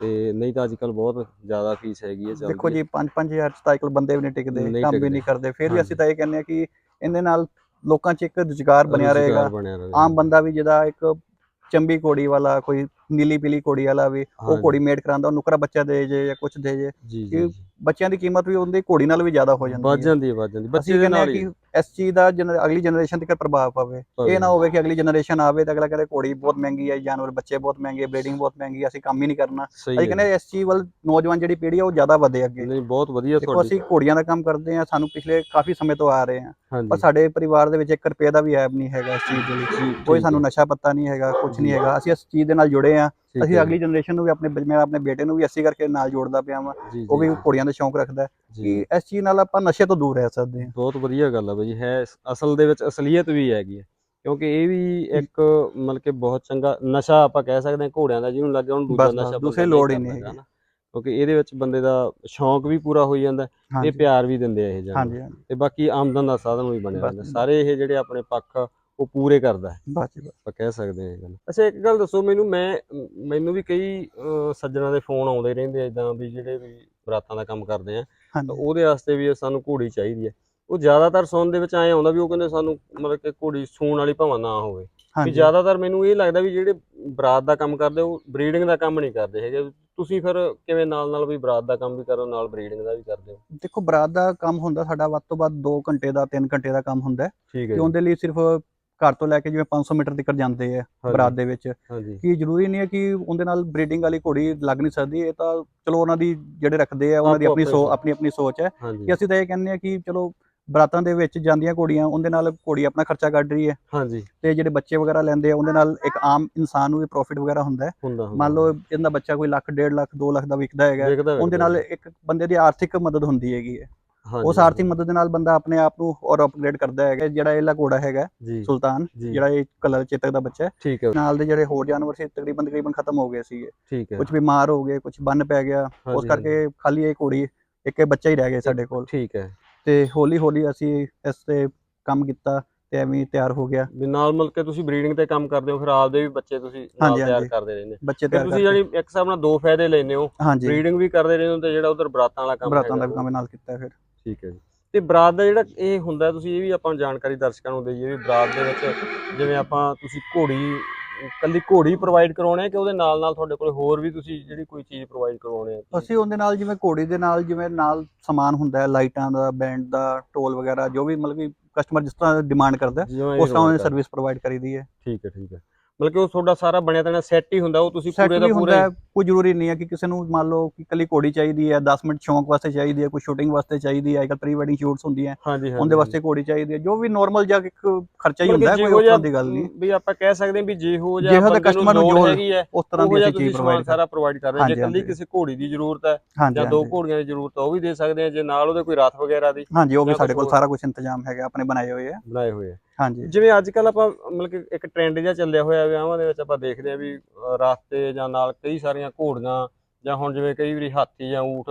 ਤੇ ਨਹੀਂ ਤਾਂ ਅੱਜ ਕੱਲ ਬਹੁਤ ਜ਼ਿਆਦਾ ਫੀਸ ਹੈਗੀ ਹੈ ਦੇਖੋ। ਜੀ 5-5000 ਚ ਤਾਂ ਅੱਜਕੱਲ ਬੰਦੇ ਵੀ ਨਹੀਂ ਟਿਕਦੇ ਕੰਮ ਵੀ। ਨਹੀਂ ਕਰਦੇ ਫਿਰ ਵੀ। ਅਸੀਂ ਤਾਂ ਇਹ ਕਹਿੰਦੇ ਆ ਕਿ ਇਹਦੇ ਨਾਲ ਲੋਕਾਂ 'ਚ ਇੱਕ ਰੁਜ਼ਗਾਰ ਬਣਿਆ ਰਹੇਗਾ ਆਮ ਬੰਦਾ ਵੀ ਜਿਹਦਾ ਇੱਕ ਚੰਬੀ ਕੋੜੀ ਵਾਲਾ ਕੋਈ ਨੀਲੀ ਪੀਲੀ ਕੋੜੀ ਵਾਲਾ ਵੀ ਉਹ। ਕੋੜੀ ਮੇਡ ਕਰਾਉਂਦਾ ਉਹ ਨੁਕਰਾ ਬੱਚਾ ਦੇ ਜੇ ਜਾਂ ਕੁਝ ਦੇ ਜੀ। ਬੱਚਿਆਂ ਦੀ ਕੀਮਤ ਵੀ ਉਹਦੀ ਘੋੜੀ ਨਾਲ ਵੀ ਜ਼ਿਆਦਾ ਹੋ ਜਾਂਦੀ ਵੱਧ ਹੈ ਜਾਂਦੀ ਹੈ ਵੱਧ ਜਾਂਦੀ ਬੱਚੇ ਦੇ ਆ ਨਾਲ ਹੀ। ਇਸ ਚੀਜ਼ ਦਾ ਅਗਲੀ ਜਨਰੇਸ਼ਨ ਤੇ ਪ੍ਰਭਾਵ ਪਵੇ। ਇਹ ਨਾ ਹੋਵੇ ਕਿ ਅਗਲੀ ਜਨਰੇਸ਼ਨ ਆਵੇ ਤਾਂ ਅਗਲਾ ਕਹਿੰਦੇ ਘੋੜੀ ਬਹੁਤ ਮਹਿੰਗੀ ਹੈ ਜਾਨਵਰ ਬੱਚੇ ਬਹੁਤ ਮਹਿੰਗੇ ਬਰੀਡਿੰਗ ਬਹੁਤ ਮਹਿੰਗੀ ਅਸੀਂ ਕੰਮ ਹੀ ਨਹੀਂ ਕਰਨਾ। ਅਸੀਂ ਕਹਿੰਦੇ ਇਸ ਚੀਜ਼ ਵੱਲ ਨੌਜਵਾਨ ਜਿਹੜੀ ਪੀੜ੍ਹੀ ਹੈ ਉਹ ਜ਼ਿਆਦਾ ਵਧੇ ਅੱਗੇ। ਨਹੀਂ ਬਹੁਤ ਵਧੀਆ ਤੁਹਾਡੀ ਅਸੀਂ ਘੋੜੀਆਂ ਦਾ ਕੰਮ ਕਰਦੇ ਹਾਂ ਸਾਨੂੰ ਪਿਛਲੇ ਕਾਫੀ ਸਮੇਂ ਤੋਂ ਆ ਰਹੇ ਹਾਂ। ਪਰ ਸਾਡੇ ਪਰਿਵਾਰ ਦੇ ਵਿੱਚ 1 ਰੁਪਏ ਦਾ ਵੀ ਐਬ ਨਹੀਂ ਹੈਗਾ ਇਸ ਚੀਜ਼ ਦੇ ਲਈ। ਕੋਈ ਸਾਨੂੰ ਨਸ਼ਾ ਪੱਤਾ ਨਹੀਂ ਹੈਗਾ ਕੁਝ ਨਹੀਂ। ਹੈਗਾ। ਅਸੀਂ ਇਸ ਚੀਜ਼ ਦੇ ਨਾਲ ਜੁੜੇ ਹਾਂ। ਠੀਕ ਅਸੀਂ ਹੈ ਅਗਲੀ ਜਨਰੇਸ਼ਨ ਨੂੰ ਵੀ ਆਪਣੇ ਮੈਂ ਆਪਣੇ ਬੇਟੇ ਨੂੰ ਵੀ ਅਸੀਂ ਕਰਕੇ ਨਾਲ ਜੋੜਦਾ ਪਿਆ ਵਾਂ। ਉਹ ਵੀ ਜੀ, ਘੋੜੀਆਂ ਦਾ ਸ਼ੌਂਕ ਰੱਖਦਾ ਹੈ। ਕਿ ਇਸ ਚੀਜ਼ ਨਾਲ ਆਪਾਂ ਨਸ਼ੇ ਤੋਂ ਦੂਰ ਰਹਿ ਸਕਦੇ ਹਾਂ। ਬਹੁਤ ਵਧੀਆ ਗੱਲ ਆ ਬਈ ਹੈ ਅਸਲ ਦੇ ਵਿੱਚ ਅਸਲੀਅਤ ਵੀ ਹੈਗੀ ਹੈ ਕਿਉਂਕਿ ਇਹ ਵੀ ਇੱਕ ਮਤਲਬ ਕਿ ਬਹੁਤ ਚੰਗਾ ਨਸ਼ਾ ਆਪਾਂ ਕਹਿ ਸਕਦੇ ਹਾਂ ਘੋੜਿਆਂ ਦਾ ਜਿਹਨੂੰ ਲੱਗਿਆ ਉਹਨੂੰ ਦੂਜਾ ਨਸ਼ਾ ਦੂਸਰੀ ਲੋੜ ਹੀ ਨਹੀਂ। ਨਾ। ਕਿਉਂਕਿ ਇਹਦੇ ਵਿੱਚ ਬੰਦੇ ਦਾ ਸ਼ੌਂਕ ਵੀ ਪੂਰਾ ਹੋਈ ਜਾਂਦਾ ਤੇ ਪਿਆਰ ਵੀ ਦਿੰਦੇ ਆ ਇਹ ਹਾਂਜੀ ਤੇ ਬਾਕੀ ਆਮਦਨ ਦਾ ਸਾਧਨ ਵੀ ਬਣਿਆ ਬਸ। ਸਾਰੇ ਇਹ ਜਿਹੜੇ ਆਪਣੇ ਪੱਖ ਉਹ ਪੂਰੇ ਕਰਦਾ ਹੈ। ਬਸ ਜੀ, ਬਸ। ਆਪਾਂ ਕਹਿ ਸਕਦੇ ਹਾਂ ਇਹ ਗੱਲ। ਅੱਛਾ ਇੱਕ ਗੱਲ ਦੱਸੋ ਮੈਨੂੰ ਮੈਂ ਮੈਨੂੰ ਵੀ ਕਈ ਅਹ, ਸੱਜਣਾਂ ਦੇ ਫੋਨ ਆਉਂਦੇ ਰਹਿੰਦੇ ਆ ਇਦਾਂ ਵੀ ਜਿਹੜੇ ਵੀ ਬਰਾਤਾਂ ਦਾ ਕੰਮ ਕਰਦੇ ਆ। ਤਾਂ ਹਾਂਜੀ ਉਹਦੇ ਵਾਸਤੇ ਵੀ ਸਾਨੂੰ ਘੋੜੀ ਚਾਹੀਦੀ ਹੈ। ਉਹ ਜ਼ਿਆਦਾਤਰ ਸੁਣਨ ਦੇ ਵਿੱਚ ਐਂ ਆਉਂਦਾ ਵੀ ਉਹ ਕਹਿੰਦੇ ਸਾਨੂੰ ਮਤਲਬ ਕਿ ਘੋੜੀ ਸੂਣ ਵਾਲੀ ਭਾਵਾਂ ਨਾ ਹੋਵੇ। ਵੀ ਹਾਂਜੀ। ਜ਼ਿਆਦਾਤਰ ਮੈਨੂੰ ਇਹ ਲੱਗਦਾ ਵੀ ਜਿਹੜੇ ਬਰਾਤ ਦਾ ਕੰਮ ਕਰਦੇ ਉਹ ਬਰੀਡਿੰਗ ਦਾ ਕੰਮ ਨਹੀਂ ਕਰਦੇ ਹੈਗੇ। ਤੁਸੀਂ ਫਿਰ ਕਿਵੇਂ ਨਾਲ ਨਾਲ ਵੀ ਬਰਾਤ ਦਾ ਕੰਮ ਵੀ ਕਰੋ ਨਾਲ ਬਰੀਡਿੰਗ ਦਾ ਵੀ ਕਰਦੇ ਹੋ? ਦੇਖੋ ਬਰਾਤ ਦਾ ਕੰਮ ਹੁੰਦਾ ਸਾਡਾ ਵੱਧ ਤੋਂ ਵੱਧ 2 ਘੰਟੇ ਦਾ 3 ਘੰਟੇ ਦਾ ਕੰਮ ਹੁੰਦਾ ਹੈ। ਠੀਕ ਹੈ ਜੀ। ਉਹਦੇ ਲਈ ਸਿਰਫ ਘਰ ਤੋਂ ਲੈ ਕੇ ਜਿਵੇਂ 500 ਮੀਟਰ ਤੱਕ ਜਾਂਦੇ ਆ ਬਰਾਤ ਦੇ ਵਿੱਚ ਹਾਂਜੀ। ਕਿ ਜ਼ਰੂਰੀ ਨਹੀਂ ਹੈ ਕਿ ਉਹਦੇ ਨਾਲ ਬਰੀਡਿੰਗ ਵਾਲੀ ਘੋੜੀ ਲੱਗ ਨਹੀਂ ਸਕਦੀ ਇਹ ਤਾਂ ਚਲੋ ਉਹਨਾਂ ਦੀ ਜਿਹੜੇ ਰੱਖਦੇ ਆ ਉਹਨਾਂ ਦੀ ਆਪੋ ਆਪਣੀ ਸੋ ਸੋਚ। ਆਪਣੀ ਆਪਣੀ ਸੋਚ ਹੈ। ਕਿ ਅਸੀਂ ਤਾਂ ਇਹ ਕਹਿੰਦੇ ਆ ਕਿ ਚਲੋ ਬਰਾਤਾਂ ਦੇ ਵਿੱਚ ਜਾਂਦੀਆਂ ਘੋੜੀਆਂ ਉਹਦੇ ਨਾਲ ਘੋੜੀ ਆਪਣਾ ਖਰਚਾ ਕੱਢ ਰਹੀ ਹੈ। ਹਾਂਜੀ। ਤੇ ਜਿਹੜੇ ਬੱਚੇ ਵਗੈਰਾ ਲੈਂਦੇ ਆ ਉਹਦੇ ਨਾਲ ਇੱਕ ਆਮ ਇਨਸਾਨ ਨੂੰ ਵੀ ਪ੍ਰੋਫਿਟ ਵਗੈਰਾ ਹੁੰਦਾ ਹੈ। ਮੰਨ ਲਓ ਇਹਦਾ ਬੱਚਾ ਕੋਈ ਲੱਖ ਡੇਢ ਲੱਖ 2 ਲੱਖ ਦਾ ਵਿਕਦਾ ਹੈਗਾ ਉਹਦੇ ਨਾਲ ਇੱਕ ਬੰਦੇ ਦੀ ਆਰਥਿਕ ਮਦਦ ਹੁੰਦੀ ਹੈਗੀ ਹੈ। ਉਸ ਆਰਥਿਕ ਮਦਦ ਦੇ ਨਾਲ ਬੰਦਾ ਆਪਣੇ ਆਪ ਨੂੰ ਔਰ ਅਪਗ੍ਰੇਡ ਕਰਦਾ ਹੈਗਾ ਜਿਹੜਾ ਇਹਲਾ ਘੋੜਾ ਹੈਗਾ ਸੁਲਤਾਨ ਜਿਹੜਾ ਇਹ ਕਲਰ ਚੇਤਕ ਦਾ ਬੱਚਾ ਹੈ। ਨਾਲ ਦੇ ਜਿਹੜੇ ਹੋਰ ਜਾਨਵਰ ਸੀ ਤਕਰੀਬਨ ਤਕਰੀਬਨ ਖਤਮ ਹੋ ਗਏ ਸੀਗੇ। ਕੁਝ ਬਿਮਾਰ ਹੋ ਗਏ ਕੁਝ ਬੰਨ ਪੈ ਗਿਆ ਉਸ ਕਰਕੇ ਖਾਲੀ ਇਹ ਘੋੜੀ ਇੱਕ ਇਹ ਬੱਚਾ ਹੀ ਰਹਿ ਗਿਆ ਸਾਡੇ ਕੋਲ। ਠੀਕ ਹੈ। ਤੇ ਹੌਲੀ ਹੌਲੀ ਅਸੀਂ ਇਸ ਤੇ ਕੰਮ ਕੀਤਾ ਤੇ ਐਵੇਂ ਤਿਆਰ ਹੋ ਗਿਆ। ਵੀ ਨਾਲ ਮਿਲ ਕੇ ਤੁਸੀਂ ਬਰੀਡਿੰਗ ਤੇ ਕੰਮ ਕਰਦੇ ਹੋ ਫਿਰ ਆਪਦੇ ਵੀ ਬੱਚੇ ਤੁਸੀਂ ਨਾਲ ਤਿਆਰ। ਕਰਦੇ ਰਹਿੰਦੇ ਬੱਚੇ ਤਿਆਰ ਤੁਸੀਂ ਜਿਹੜੀ ਇੱਕ ਹਿਸਾਬ ਨਾਲ ਦੋ ਫਾਇਦੇ ਲੈਨੇ ਹੋ। ਬਰੀਡਿੰਗ ਵੀ ਕਰਦੇ ਰਹਿੰਦੇ ਹੋ ਤੇ ਜਿਹੜਾ ਉਧਰ ਬਰਾਤਾਂ ਵਾਲਾ ਕੰਮ ਬਰਾਤਾਂ ਦਾ ਕੰਮ ਨਾਲ ਕੀਤਾ ਫਿਰ। ਠੀਕ ਹੈ ਜੀ। ਤੇ ਬਰਾਤ ਦਾ ਜਿਹੜਾ ਇਹ ਹੁੰਦਾ ਤੁਸੀਂ ਇਹ ਵੀ ਆਪਾਂ ਜਾਣਕਾਰੀ ਦਰਸ਼ਕਾਂ ਨੂੰ ਦੇਈਏ ਵੀ ਬਰਾਤ ਦੇ ਵਿੱਚ ਜਿਵੇਂ ਆਪਾਂ ਤੁਸੀਂ ਘੋੜੀ ਕੱਲੀ ਘੋੜੀ ਪ੍ਰੋਵਾਈਡ ਕਰਾਉਣੇ ਆ ਕਿ ਉਹਦੇ ਨਾਲ ਨਾਲ ਤੁਹਾਡੇ ਕੋਲ ਹੋਰ ਵੀ ਤੁਸੀਂ ਜਿਹੜੀ ਕੋਈ ਚੀਜ਼ ਪ੍ਰੋਵਾਈਡ ਕਰਵਾਉਣੇ ਆ ਅਸੀਂ ਉਹਦੇ ਨਾਲ ਜਿਵੇਂ ਘੋੜੀ ਦੇ ਨਾਲ ਜਿਵੇਂ ਨਾਲ ਸਮਾਨ ਹੁੰਦਾ ਹੈ ਲਾਈਟਾਂ ਦਾ ਬੈਂਡ ਦਾ ਟੋਲ ਵਗੈਰਾ ਜੋ ਵੀ ਮਤਲਬ ਕਿ ਕਸਟਮਰ ਜਿਸ ਤਰ੍ਹਾਂ ਡਿਮਾਂਡ ਕਰਦਾ ਉਸ ਤਰ੍ਹਾਂ ਕਰਦੇ। ਸਰਵਿਸ ਪ੍ਰੋਵਾਈਡ ਕਰੀਦੀ ਹੈ। ਠੀਕ ਹੈ ਠੀਕ ਹੈ। ਮਤਲਬ ਕਿ ਉਹ ਤੁਹਾਡਾ ਸਾਰਾ ਬਣਿਆ ਤਣਾ ਸੈੱਟ ਹੀ ਹੁੰਦਾ ਉਹ ਤੁਸੀਂ ਪੂਰੇ ਦਾ ਪੂਰੇ ਕੋਈ ਜ਼ਰੂਰੀ ਨਹੀਂ ਹੈ ਕਿ ਕਿਸੇ ਨੂੰ ਮੰਨ ਲਓ ਕਿ ਕੱਲੀ ਘੋੜੀ ਚਾਹੀਦੀ ਹੈ 10 ਮਿੰਟ ਸ਼ੌਂਕ ਵਾਸਤੇ ਚਾਹੀਦੀ ਹੈ ਕੋਈ ਸ਼ੂਟਿੰਗ ਵਾਸਤੇ ਚਾਹੀਦੀ ਹੈ ਅੱਜਕੱਲ ਪ੍ਰੀ ਵੈਡਿੰਗ ਸ਼ੂਟਸ ਹੁੰਦੀਆਂ ਉਹਦੇ ਵਾਸਤੇ ਘੋੜੀ ਚਾਹੀਦੀ ਹੈ ਜੋ ਵੀ ਨਾਰਮਲ ਜਿਹਾ ਇੱਕ ਖਰਚਾ ਹੀ ਹੁੰਦਾ ਹੈ ਕੋਈ ਜਿਹਾ ਦੀ ਗੱਲ ਨਹੀਂ। ਵੀ ਆਪਾਂ ਕਹਿ ਸਕਦੇ ਹਾਂ ਵੀ ਜਿਹੋ ਜਿਹਾ ਜਿਹੋ ਜਿਹਾ customer ਨੂੰ ਲੋੜ ਜੋ ਹੈਗੀ ਹੈ ਉਸ ਤਰ੍ਹਾਂ ਉਹ ਦੀ ਅਸੀਂ ਚੀਜ਼ ਪ੍ਰੋਵਾਈਡ ਸਾਰਾ ਪ੍ਰੋਵਾਈਡ ਕਰਦੇ ਹੋ। ਜੇ ਕੱਲੀ। ਕਿਸੇ ਘੋੜੀ ਦੀ ਜ਼ਰੂਰਤ ਹੈ ਜਾਂ ਦੋ ਘੋੜੀਆਂ ਦੀ ਜ਼ਰੂਰਤ ਹੈ ਉਹ ਵੀ ਦੇ ਸਕਦੇ ਆ ਜੇ ਨਾਲ ਉਹਦੇ ਕੋਈ ਰੱਥ ਵਗੈਰਾ ਦੀ ਹਾਂਜੀ ਉਹ ਵੀ ਜਾਂ ਸਾਡੇ ਕੋਲ। ਸਾਰਾ ਕੁਝ ਇੰਤਜ਼ਾਮ ਹੈਗਾ ਆਪਣੇ ਬਣਾਏ ਹੋਏ ਆ। ਬਣਾਏ ਹੋਏ ਆ। ਹਾਂਜੀ। ਜਿਵੇਂ ਅੱਜ ਕੱਲ ਆਪਾਂ ਮਤਲਬ ਕਿ ਇੱਕ ਟ੍ਰੈਂਡ ਜਿਹਾ ਚੱਲਿਆ ਹੋਇਆ ਵਿਆਹਾਂ ਦੇ ਵਿੱਚ ਆਪਾਂ ਦੇਖਦੇ ਆ ਵੀ ਰਸਤੇ ਜਾਂ ਨਾਲ ਕਈ ਸਾਰੀਆਂ ਘੋੜੀਆਂ ਜਾਂ ਹੁਣ ਜਿਵੇਂ ਕਈ ਵਾਰੀ ਹਾਥੀ ਜਾਂ ਊਠ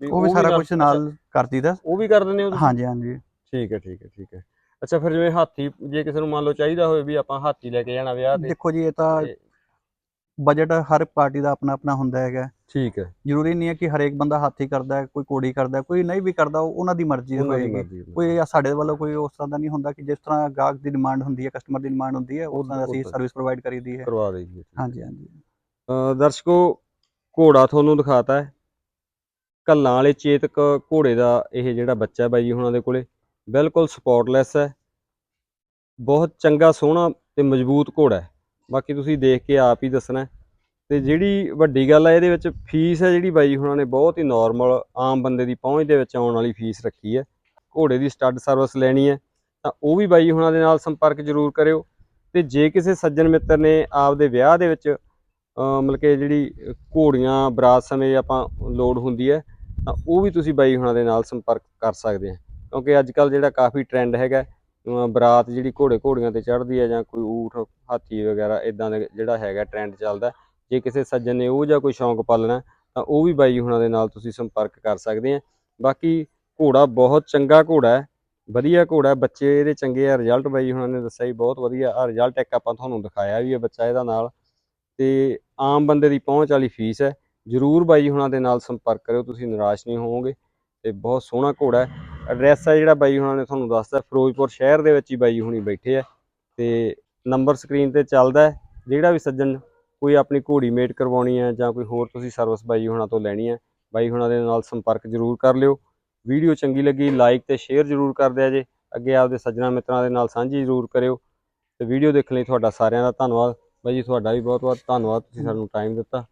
ਉਹ ਵੀ ਸਾਰਾ ਕੁਝ ਨਾਲ ਕਰ ਦਈਦਾ। ਉਹ ਵੀ ਕਰ ਦਿੰਦੇ ਹੋ ਹਾਂਜੀ ਹਾਂਜੀ। ਠੀਕ ਹੈ ਠੀਕ ਹੈ ਠੀਕ ਹੈ। ਅੱਛਾ ਫਿਰ ਜਿਵੇਂ ਹਾਥੀ ਜੇ ਕਿਸੇ ਨੂੰ ਮੰਨ ਲਓ ਚਾਹੀਦਾ ਹੋਵੇ ਵੀ ਆਪਾਂ ਹਾਥੀ ਲੈ ਕੇ ਜਾਣਾ ਵਿਆਹ ਤੇ ਦੇਖੋ ਜੀ ਇਹ ਤਾਂ ਬਜਟ ਹਰ ਪਾਰਟੀ ਦਾ ਆਪਣਾ ਆਪਣਾ ਹੁੰਦਾ ਹੈਗਾ। ਠੀਕ ਹੈ। ਜ਼ਰੂਰੀ ਨਹੀਂ ਹੈ ਕਿ ਹਰੇਕ ਬੰਦਾ ਹਾਥੀ ਕਰਦਾ ਹੈ ਕੋਈ ਘੋੜੀ ਕਰਦਾ ਹੈ, ਕੋਈ ਨਹੀਂ ਵੀ ਕਰਦਾ ਉਹ ਉਹਨਾਂ ਦੀ ਮਰਜ਼ੀ ਹੋਏਗੀ। ਕੋਈ। ਸਾਡੇ ਵੱਲੋਂ ਕੋਈ ਉਸ ਤਰ੍ਹਾਂ ਦਾ ਨਹੀਂ ਹੁੰਦਾ ਕਿ ਜਿਸ ਤਰ੍ਹਾਂ ਗਾਹਕ ਦੀ ਡਿਮਾਂਡ ਹੁੰਦੀ ਹੈ ਕਸਟਮਰ ਦੀ ਡਿਮਾਂਡ ਹੁੰਦੀ ਹੈ ਉਸ ਤਰ੍ਹਾਂ ਅਸੀਂ ਸਰਵਿਸ ਪ੍ਰੋਵਾਈਡ ਕਰੀਦੀ ਹੈ। ਕਰਵਾ ਦੇਈਏ ਹਾਂਜੀ ਹਾਂਜੀ। ਦਰਸ਼ਕੋ, ਘੋੜਾ ਤੁਹਾਨੂੰ ਦਿਖਾਤਾ ਹੈ। ਕੱਲਾਂ ਵਾਲੇ ਚੇਤਕ ਘੋੜੇ ਦਾ ਇਹ ਜਿਹੜਾ ਬੱਚਾ ਬਾਈ ਜੀ ਹੁਣਾਂ ਦੇ ਕੋਲੇ, ਬਿਲਕੁਲ ਸਪੌਟਲੈਸ ਹੈ। ਬਹੁਤ ਚੰਗਾ, ਸੋਹਣਾ ਤੇ ਮਜ਼ਬੂਤ ਘੋੜਾ ਹੈ। ਬਾਕੀ ਤੁਸੀਂ ਦੇਖ ਕੇ ਆਪ ਹੀ ਦੱਸਣਾ ਹੈ। ਤੇ ਜਿਹੜੀ ਵੱਡੀ ਗੱਲ ਹੈ ਇਹਦੇ ਵਿੱਚ ਫੀਸ ਹੈ ਜਿਹੜੀ ਬਾਈ ਹੁਣਾਂ ਨੇ ਬਹੁਤ ਹੀ ਨਾਰਮਲ ਆਮ ਬੰਦੇ ਦੀ ਪਹੁੰਚ ਦੇ ਵਿੱਚ ਆਉਣ ਵਾਲੀ ਫੀਸ ਰੱਖੀ ਹੈ। ਘੋੜੇ ਦੀ ਸਟੱਡ ਸਰਵਿਸ ਲੈਣੀ ਹੈ, ਤਾਂ ਉਹ ਵੀ ਬਾਈ ਹੁਣਾਂ ਦੇ ਨਾਲ ਸੰਪਰਕ ਜ਼ਰੂਰ ਕਰਿਓ। ਤੇ ਜੇ ਕਿਸੇ ਸੱਜਣ ਮਿੱਤਰ ਨੇ ਆਪਦੇ ਵਿਆਹ ਦੇ ਵਿੱਚ ਮਤਲਬ ਕਿ ਜਿਹੜੀ ਘੋੜੀਆਂ, ਬਰਾਤ ਸਮੇਂ ਆਪਾਂ ਲੋਡ ਹੁੰਦੀ ਹੈ, ਤਾਂ ਉਹ ਵੀ ਤੁਸੀਂ ਬਾਈ ਹੁਣਾਂ ਦੇ ਨਾਲ ਸੰਪਰਕ ਕਰ ਸਕਦੇ ਆ। ਕਿਉਂਕਿ ਅੱਜ ਕੱਲ ਜਿਹੜਾ ਕਾਫੀ ਟ੍ਰੈਂਡ ਹੈਗਾ ਬਰਾਤ ਜਿਹੜੀ ਘੋੜੇ ਘੋੜੀਆਂ ਤੇ ਚੜ੍ਹਦੀ ਹੈ ਜਾਂ ਕੋਈ ਊਠ, ਹਾਥੀ ਵਗੈਰਾ ਇਦਾਂ ਦਾ ਜਿਹੜਾ ਹੈਗਾ ਟ੍ਰੈਂਡ ਚੱਲਦਾ, ਜੇ ਕਿਸੇ ਸੱਜਣ ਨੇ ਉਹ ਜਾਂ ਕੋਈ ਸ਼ੌਂਕ ਪਾਲਣਾ, ਤਾਂ ਉਹ ਵੀ ਬਾਈ ਹੁਣਾਂ ਦੇ ਨਾਲ ਤੁਸੀਂ ਸੰਪਰਕ ਕਰ ਸਕਦੇ ਆ। ਬਾਕੀ ਘੋੜਾ ਬਹੁਤ ਚੰਗਾ ਘੋੜਾ ਹੈ, ਵਧੀਆ ਘੋੜਾ ਬੱਚੇ ਇਹਦੇ ਚੰਗੇ ਆ ਰਿਜ਼ਲਟ ਬਾਈ ਹੁਣਾਂ ਨੇ ਦੱਸਿਆ ਜੀ ਬਹੁਤ ਵਧੀਆ ਆ ਰਿਜ਼ਲਟ ਇੱਕ ਆਪਾਂ ਤੁਹਾਨੂੰ ਦਿਖਾਇਆ ਵੀ ਹੈ ਬੱਚਾ ਇਹਦਾ ਨਾਲ। ਤੇ ਆਮ ਬੰਦੇ ਦੀ ਪਹੁੰਚ ਵਾਲੀ ਫੀਸ ਹੈ। ਜਰੂਰ ਬਾਈ ਹੁਣਾਂ ਦੇ ਨਾਲ ਸੰਪਰਕ ਕਰਿਓ, ਤੁਸੀਂ ਨਿਰਾਸ਼ ਨਹੀਂ ਹੋਵੋਗੇ ਤੇ ਬਹੁਤ ਸੋਹਣਾ ਘੋੜਾ ਹੈ। ਐਡਰੈਸ ਹੈ ਜਿਹੜਾ ਬਾਈ ਹੁਣਾਂ ਨੇ ਤੁਹਾਨੂੰ ਦੱਸਦਾ ਫਿਰੋਜ਼ਪੁਰ ਸ਼ਹਿਰ ਦੇ ਵਿੱਚ ਹੀ ਬਾਈ ਹੁਣੀ ਬੈਠੇ ਆ ਤੇ ਨੰਬਰ ਸਕਰੀਨ ਤੇ ਚੱਲਦਾ ਹੈ। ਜਿਹੜਾ ਵੀ ਸੱਜਣ ਕੋਈ ਆਪਣੀ ਘੋੜੀ ਮੇਟ ਕਰਵਾਉਣੀ ਹੈ ਜਾਂ ਕੋਈ ਹੋਰ ਤੁਸੀਂ ਸਰਵਿਸ ਬਾਈ ਹੁਣਾਂ ਤੋਂ ਲੈਣੀ ਹੈ, ਬਾਈ ਹੁਣਾਂ ਦੇ ਨਾਲ ਸੰਪਰਕ ਜਰੂਰ ਕਰ ਲਿਓ। ਵੀਡੀਓ ਚੰਗੀ ਲੱਗੀ ਲਾਈਕ ਤੇ ਸ਼ੇਅਰ ਜਰੂਰ ਕਰ ਦਿਆ ਜੇ। ਅੱਗੇ ਆਪਦੇ ਸੱਜਣਾ ਮਿੱਤਰਾਂ ਦੇ ਨਾਲ ਸਾਂਝੀ ਜ਼ਰੂਰ ਕਰਿਓ ਤੇ ਵੀਡੀਓ ਦੇਖਣ ਲਈ ਤੁਹਾਡਾ ਸਾਰਿਆਂ ਦਾ ਧੰਨਵਾਦ। ਬਾਈ ਜੀ ਤੁਹਾਡਾ ਵੀ ਬਹੁਤ ਬਹੁਤ ਧੰਨਵਾਦ ਤੁਸੀਂ ਸਾਨੂੰ ਟਾਈਮ ਦਿੱਤਾ।